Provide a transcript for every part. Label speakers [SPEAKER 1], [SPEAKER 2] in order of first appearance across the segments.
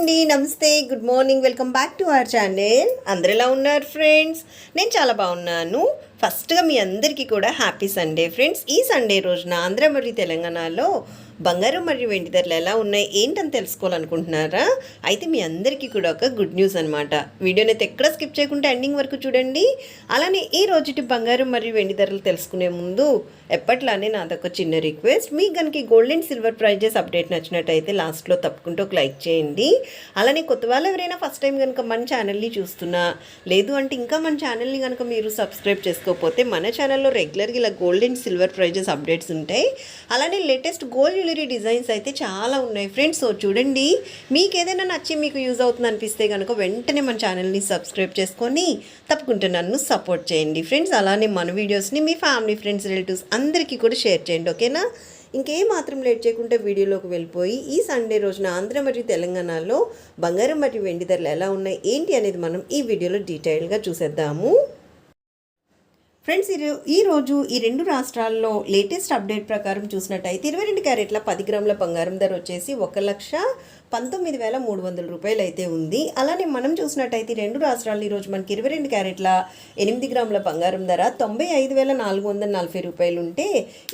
[SPEAKER 1] అండి నమస్తే good morning welcome back to our channel. అందరు ఎలా ఉన్నారు ఫ్రెండ్స్? నేను చాలా బాగున్నాను. ఫస్ట్గా మీ అందరికీ కూడా హ్యాపీ సండే ఫ్రెండ్స్. ఈ సండే రోజున ఆంధ్ర మరియు తెలంగాణలో బంగారం మరియు వెండి ధరలు ఎలా ఉన్నాయి ఏంటని తెలుసుకోవాలనుకుంటున్నారా? అయితే మీ అందరికీ కూడా ఒక గుడ్ న్యూస్ అనమాట వీడియోని అయితే ఎక్కడ స్కిప్ చేయకుండా ఎండింగ్ వరకు చూడండి. అలానే ఈ రోజుటి బంగారం మరియు వెండి ధరలు తెలుసుకునే ముందు ఎప్పట్లానే నాదొక చిన్న రిక్వెస్ట్ మీకు కనుక gold and silver prizes update నచ్చినట్టయితే లాస్ట్లో తప్పకుండా ఒక లైక్ చేయండి. అలానే కొత్త వాళ్ళు ఎవరైనా ఫస్ట్ టైం కనుక మన ఛానల్ని చూస్తున్నా లేదు అంటే ఇంకా మన ఛానల్ని కనుక మీరు సబ్స్క్రైబ్ చేసుకోకపోతే మన ఛానల్లో రెగ్యులర్గా ఇలా gold and silver prizes updates ఉంటాయి. అలానే లేటెస్ట్ గోల్డ్ జ్యువెలరీ డిజైన్స్ అయితే చాలా ఉన్నాయి. ఫ్రెండ్స్ సో చూడండి. మీకు ఏదైనా నచ్చి మీకు యూజ్ అవుతుంది అనిపిస్తే కనుక వెంటనే మన ఛానల్ని సబ్స్క్రైబ్ చేసుకొని తప్పకుండా నన్ను సపోర్ట్ చేయండి. ఫ్రెండ్స్ అలానే మన వీడియోస్ని మీ ఫ్యామిలీ ఫ్రెండ్స్ రిలేటివ్స్ అందరికీ కూడా షేర్ చేయండి ఓకేనా? ఇంకేం మాత్రం లేట్ చేయకుండా వీడియోలోకి వెళ్ళిపోయి ఈ సండే రోజున ఆంధ్ర మరియు తెలంగాణలో బంగారం మరియు వెండి ధరలు ఎలా ఉన్నాయి ఏంటి అనేది మనం ఈ వీడియోలో డీటెయిల్గా చూసేద్దాము. ఫ్రెండ్స్ ఈ ఈ రోజు ఈ రెండు రాష్ట్రాల్లో లేటెస్ట్ అప్డేట్ ప్రకారం చూసినట్టయితే ఇరవై రెండు క్యారెట్ల పది గ్రాముల బంగారం ధర వచ్చేసి ఒక లక్ష పంతొమ్మిది వేల మూడు వందల రూపాయలు అయితే ఉంది. అలానే మనం చూసినట్టయితే రెండు రాష్ట్రాలు ఈరోజు మనకి ఇరవై రెండు క్యారెట్ల ఎనిమిది గ్రాముల బంగారం ధర తొంభై ఐదు వేల నాలుగు వందల నలభై రూపాయలు ఉంటే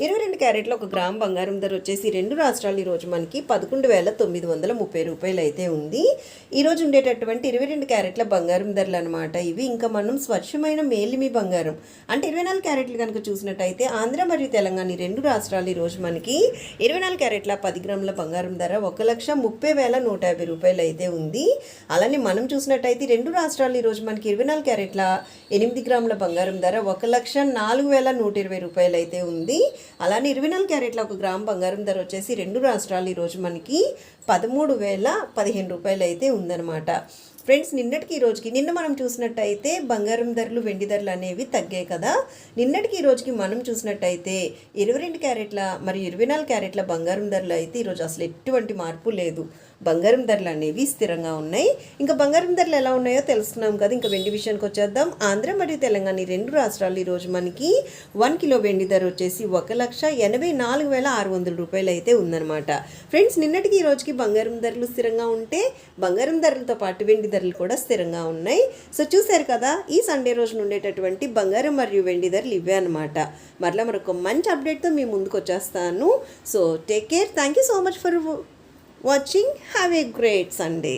[SPEAKER 1] ఇరవై రెండు క్యారెట్ల ఒక గ్రామ్ బంగారం ధర వచ్చేసి రెండు రాష్ట్రాలు ఈరోజు మనకి పదకొండు వేల తొమ్మిది వందల ముప్పై రూపాయలు అయితే ఉంది. ఈరోజు ఉండేటటువంటి ఇరవై రెండు క్యారెట్ల బంగారం ధరలు అనమాట ఇవి. ఇంకా మనం స్వచ్ఛమైన మేలిమి బంగారం అంటే ఇరవై నాలుగు క్యారెట్లు కనుక చూసినట్టయితే ఆంధ్ర మరియు తెలంగాణ ఈ రెండు రాష్ట్రాలు ఈరోజు మనకి ఇరవై నాలుగు క్యారెట్ల పది గ్రాముల బంగారం ధర ఒక లక్ష ముప్పై వేల నూట యాభై రూపాయలు అయితే ఉంది. అలానే మనం చూసినట్టయితే రెండు రాష్ట్రాలు ఈరోజు మనకి ఇరవై నాలుగు క్యారెట్ల ఎనిమిది గ్రాముల బంగారం ధర ఒక లక్ష నాలుగు వేల నూట ఇరవై రూపాయలు అయితే ఉంది. అలానే ఇరవై నాలుగు క్యారెట్ల ఒక గ్రామ్ బంగారం ధర వచ్చేసి రెండు రాష్ట్రాలు ఈరోజు మనకి పదమూడు వేల పదిహేను రూపాయలు అయితే ఉందన్నమాట. ఫ్రెండ్స్ నిన్నటికి ఈ రోజుకి నిన్న మనం చూసినట్టయితే బంగారం ధరలు వెండి ధరలు అనేవి తగ్గాయి కదా. నిన్నటికి ఈ రోజుకి మనం చూసినట్టయితే ఇరవై రెండు క్యారెట్ల మరియు ఇరవై నాలుగు క్యారెట్ల బంగారం ధరలు అయితే ఈరోజు అసలు ఎటువంటి మార్పు లేదు. బంగారం ధరలు అనేవి స్థిరంగా ఉన్నాయి. ఇంకా బంగారం ధరలు ఎలా ఉన్నాయో తెలుసుకున్నాం కదా. ఇంకా వెండి విషయానికి వచ్చేద్దాం. ఆంధ్ర మరియు తెలంగాణ ఈ రెండు రాష్ట్రాలు ఈరోజు మనకి వన్ కిలో వెండి ధర వచ్చేసి ఒక లక్ష ఎనభై నాలుగు వేల ఆరు వందల రూపాయలు అయితే ఉందన్నమాట. ఫ్రెండ్స్ నిన్నటికి ఈ రోజుకి బంగారం ధరలు స్థిరంగా ఉంటే బంగారం ధరలతో పాటు వెండి ధరలు కూడా స్థిరంగా ఉన్నాయి. సో చూశారు కదా ఈ సండే రోజున ఉండేటటువంటి బంగారం మరియు వెండి ధరలు ఇవే అనమాట మరలా మరొక మంచి అప్డేట్తో మీ ముందుకు వచ్చేస్తాను. So take care thank you so much for watching have a great Sunday